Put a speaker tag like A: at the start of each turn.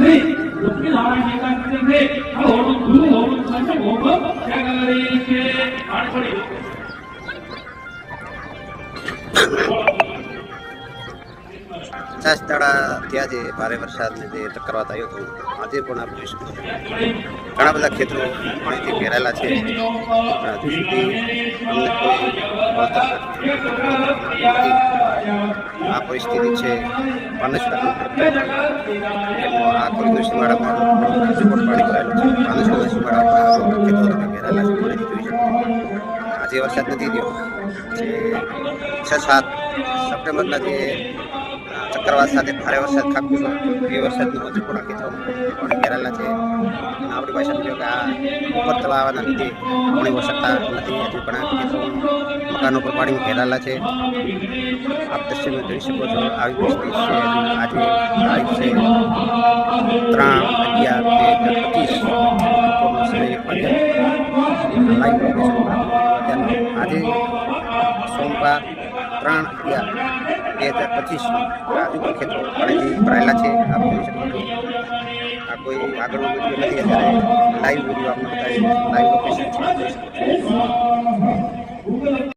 A: 네, 높게 나와야 되는데, 다 너무, 그 너무, 살짝 먹어? 제가 이렇게, 말을 버리고. પચાસ દાડા ત્યાં જે ભારે વરસાદને જે ચક્રવાત આવ્યો હતો આજે પણ આપ જોઈ શકો છો ઘણા બધા ખેતરો પાણીથી ઘેરાયેલા છે. પણ હજુ સુધી. આ પરિસ્થિતિ છે. પાનેશ્વર આ સીમાડામાં રિપોર્ટ પાણી છે પાનેશ્વરના આજે વરસાદ નથી થયો, જે છ સાત સપ્ટેમ્બરના જે ચક્રવાત સાથે ભારે વરસાદ ખાબક્યો એ વરસાદનો હજુ પણ આ ખેતરોમાં પાણી ઘેરાયેલા છે આપણી પાસે સમજો કે આ ઉપર તળાવના લીધે ઘણી વરસતા નથી, હજુ પણ આ ખેતરોમાં મકાનો પર પાણી ઘેરાયેલા છે. આપ દ્રશ્યમાં જોઈ શકો છો, આવી પરિસ્થિતિ છે આજે તારીખ છે ત્રણ અગિયાર બે હજાર પચીસ. લાઈવ લોકેશન આજે સોમવાર ત્રણ અગિયાર બે હજાર પચીસ પણ ખેતરો પાણીથી ભરાયેલા છે. આ જોઈ શકો આ કોઈ આગળનો વીડિયો નથી. અત્યારે લાઈવ વીડિયો આપણે બતાવીએ લાઈવ લોકેશન છો.